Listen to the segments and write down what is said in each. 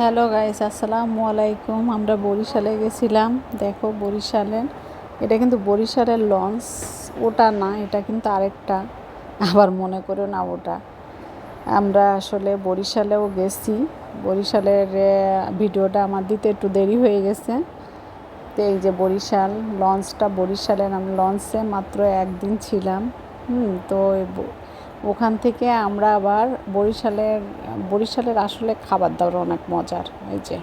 Hello guys, আসসালামু আলাইকুম। আমরা বরিশালে গেছিলাম। দেখো বরিশালে এটা কিন্তু বরিশালের লঞ্চ। ওটা না, এটা কিন্তু আরেকটা। আবার মনে করো না ওটা। আমরা আসলে বরিশালেও গেছি। বরিশালের ভিডিওটা আমার দিতে একটু দেরি হয়ে গেছে। তো এই যে বরিশাল, লঞ্চটা বরিশালের, আমি লঞ্চে মাত্র একদিন ছিলাম। হুম, তো ওখান থেকে আমরা আবার বরিশালের বরিশালের আসলে খাবার দাবার অনেক মজার, এই যে।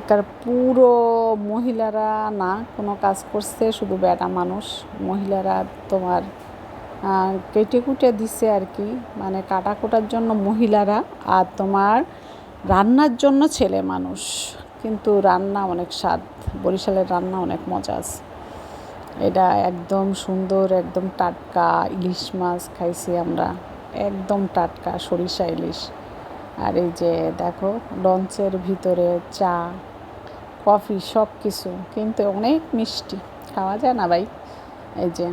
একার পুরো মহিলারা না কোনো কাজ করছে, শুধু বেটা মানুষ। মহিলারা তোমার কেটে কুটে দিছে আর কি। মানে কাটা কোটার জন্য মহিলারা আর তোমার রান্নার জন্য ছেলে মানুষ। কিন্তু রান্না অনেক স্বাদ। বরিশালের রান্না অনেক মজা আছে। এটা একদম সুন্দর, একদম টাটকা ইলিশ মাছ খাইছি আমরা। একদম টাটকা সরিষা ইলিশ। আর এই যে দেখো, লঞ্চের ভিতরে চা, কফি সব কিছু কিন্তু অনেক মিষ্টি। খাওয়া যায় না ভাই? এই যে,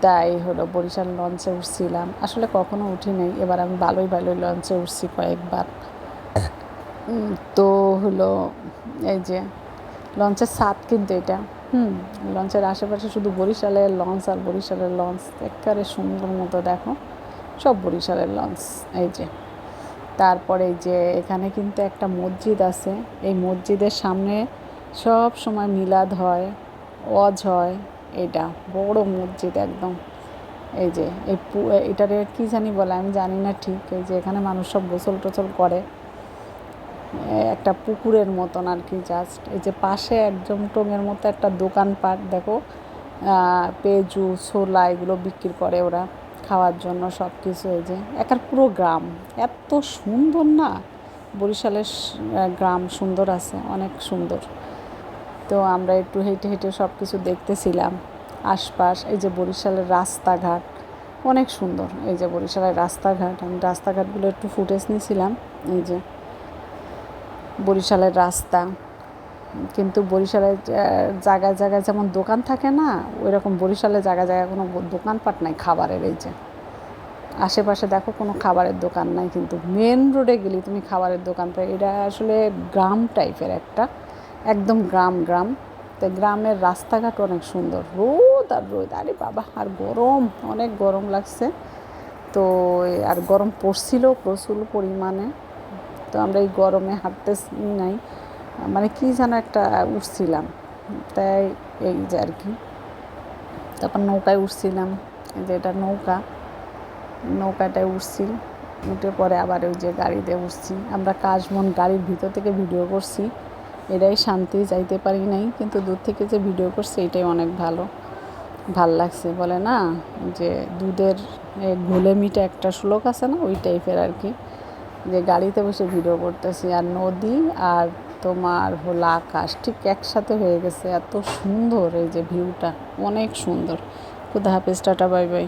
তাই হলো বরিশাল লঞ্চে উঠছিলাম। আসলে কখনো উঠি নাই, এবার আমি ভালোই ভালোই লঞ্চে উঠছি কয়েকবার। তো হলো, এই যে, লঞ্চের স্বাদ কিন্তু এটা। হুম, লঞ্চের আশেপাশে শুধু বরিশালের লঞ্চ আর বরিশালের লঞ্চ, একেবারে সুন্দর মতো দেখো। সব বরিশালের লঞ্চ, এই যে। তারপরে যে এখানে কিন্তু একটা মসজিদ আছে। এই মসজিদের সামনে সব সময় মিলাদ হয়, ওয়াজ হয়। এটা বড় মসজিদ একদম। এই যে, এই এটারে কি জানি বলে, আমি জানি না ঠিক। এই যে এখানে মানুষ সব গোসল টোসল করে। একটা পুকুরের মতন আর কি জাস্ট এই যে পাশে একদম টোঙের মতো একটা দোকানপাট, দেখো। পেঁজু ছোলা এগুলো বিক্রি করে ওরা খাওয়ার জন্য সব কিছু এই যে। একার পুরো গ্রাম, এত সুন্দর না? বরিশালের গ্রাম সুন্দর আছে, অনেক সুন্দর। তো আমরা একটু হেঁটে হেঁটে সব কিছু দেখতেছিলাম। আশপাশ, এই যে বরিশালের রাস্তাঘাট, অনেক সুন্দর। এই যে বরিশালের রাস্তাঘাট, আমি রাস্তাঘাটগুলো একটু ফুটেজ নিয়েছিলাম এই যে। বরিশালের রাস্তা। কিন্তু বরিশালের জায়গায় জায়গায় যেমন দোকান থাকে না ওই রকম বরিশালের জায়গায় জায়গায় কোনো দোকানপাট নাই খাবারের, এই যে। আশেপাশে দেখো কোনো খাবারের দোকান নাই, কিন্তু মেন রোডে গেলে তুমি খাবারের দোকান পাই এটা আসলে গ্রাম টাইপের একটা, একদম গ্রাম গ্রাম। তো গ্রামের রাস্তাঘাট অনেক সুন্দর, রোদ আর রোদ। আরে বাবা, আর গরম, অনেক গরম লাগছে। তো, আর গরম পড়ছিল প্রচুর পরিমাণে। তো আমরা এই গরমে হাঁটতে নাই। মানে কি যেন একটা উঠছিলাম। তাই এই যে আর কি। তারপর নৌকায় উঠছিলাম। যে এটা নৌকা। নৌকাটায় উঠছি। উঠে পরে আবার ওই যে গাড়িতে উঠছি। আমরা কাশমন গাড়ির ভিতর থেকে ভিডিও করছি। এটাই শান্তি, যাইতে পারি নাই। কিন্তু দূর থেকে যে ভিডিও করছি, এটাই অনেক ভালো। ভালো লাগছে বলে না? যে দুধের ঘোলে মিটে একটা শ্লোক আছে না? ওই টাইপের আর কি। যে গাড়িতে বসে ভিডিও করতেছি, আর নদী আর তোমার হলো আকাশ, ঠিক একসাথে হয়ে গেছে। এত সুন্দর এই যে ভিউটা, অনেক সুন্দর। খুদা হাফেজ, টাটা, বাই বাই।